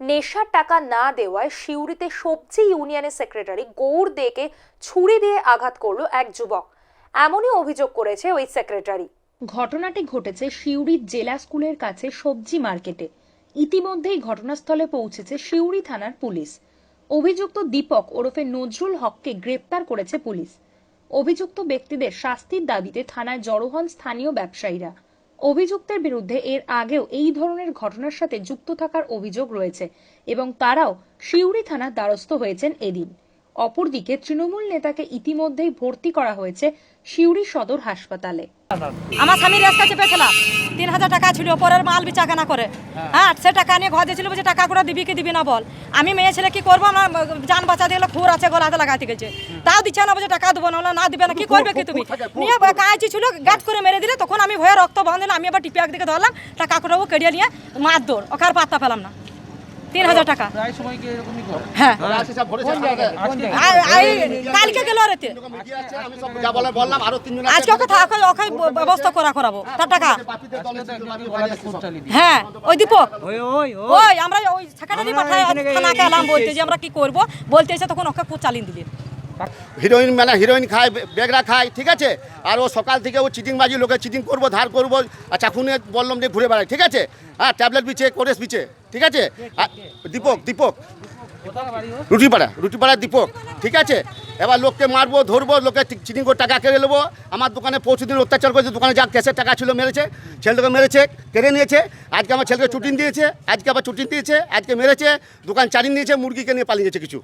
নেশার টাকা না দেওয়ায় সিউড়িতে সবজি ইউনিয়নের সেক্রেটারি গৌর দেকে ছুরি দিয়ে আঘাত করল এক যুবক। এমনই অভিযোগ করেছে ওই সেক্রেটারি। ঘটনাটি ঘটেছে সিউড়ির জেলা স্কুলের কাছে সবজি মার্কেটে। ইতিমধ্যেই ঘটনাস্থলে পৌঁছেছে সিউড়ি থানার পুলিশ। অভিযুক্ত দীপক ওরফে নজরুল হককে গ্রেপ্তার করেছে পুলিশ। অভিযুক্ত ব্যক্তিদের শাস্তির দাবিতে থানায় জড়ো হন স্থানীয় ব্যবসায়ীরা। অভিযুক্তের বিরুদ্ধে এর আগেও এই ধরনের ঘটনার সাথে যুক্ত থাকার অভিযোগ রয়েছে এবং তারাও সিউড়ি থানার দ্বারস্থ হয়েছেন এদিন। অপরদিকে তৃণমূল নেতাকে ইতিমধ্যেই ভর্তি করা হয়েছে সিউড়ি সদর হাসপাতালে। আমার স্বামী রেস্তা চেপেছিলাম। তিন হাজার টাকা ছিল পরের মাল বিচা কেনা করে। হ্যাঁ সে টাকা নিয়ে ঘর দিয়েছিল বলছে টাকা করে দিবি কি দিবি না বল। আমি মেয়ে ছেলে কি করব? আমার যান বাঁচা দিয়ে খুর আছে গলাতে লাগাতে গেছে। তাও দিচ্ছে না বলছে টাকা দেবো না। না দিবে না কি করবে কি তুমি? নিয়ে কাঁচি ছিল গাছ করে মেরে দিলে। তখন আমি ভয়ে রক্ত বন্ধ দিলাম আমি আবার টিপে একদিকে ধরলাম টাকা করে ও কেড়িয়ে নিয়ে মার দৌড় ওকে আর পাত্তা পেলাম না। তিন হাজার টাকা। হ্যাঁ। আই- কালকে গেল রেতে আজকে ওকে ওকে ব্যবস্থা করা করাবো। তার টাকা। হ্যাঁ ওই দীপক। ওই আমরা ওই সেক্রেটারি পাঠাই থানাকে এলাম বলতে যে আমরা কি করব? বলতে এসে তখন ওকে চালিয়ে দিলি হিরোইন মানে হিরোইন খায় বেগরা খায়, ঠিক আছে? আর ও সকাল থেকে ও চিটিংবাজি, লোকে চিটিং করব, ধার করব আর চাকুনে বললাম যে ঘুরে বেড়ায়, ঠিক আছে? হ্যাঁ ট্যাবলেট বিছে কোরেস বিছে ঠিক আছে? দীপক দীপক। রুটিপাড়া রুটিপাড়া দীপক, ঠিক আছে? এবার লোককে মারবো, ধরবো, লোকে চিটিং করে টাকা কেড়ে নেব। আমার দোকানে পৌঁছে দিন অত্যাচার করেছে, দোকানে যা ক্যাশের টাকা ছিল মেরেছে, ছেলেটাকে মেরেছে, কেড়ে নিয়েছে, আজকে আমার ছেলেকে ছুটিন দিয়েছে, আজকে আবার ছুটিন দিয়েছে, আজকে মেরেছে, দোকান চারিন দিয়েছে মুরগিকে নিয়ে পালিয়েছে কিছু।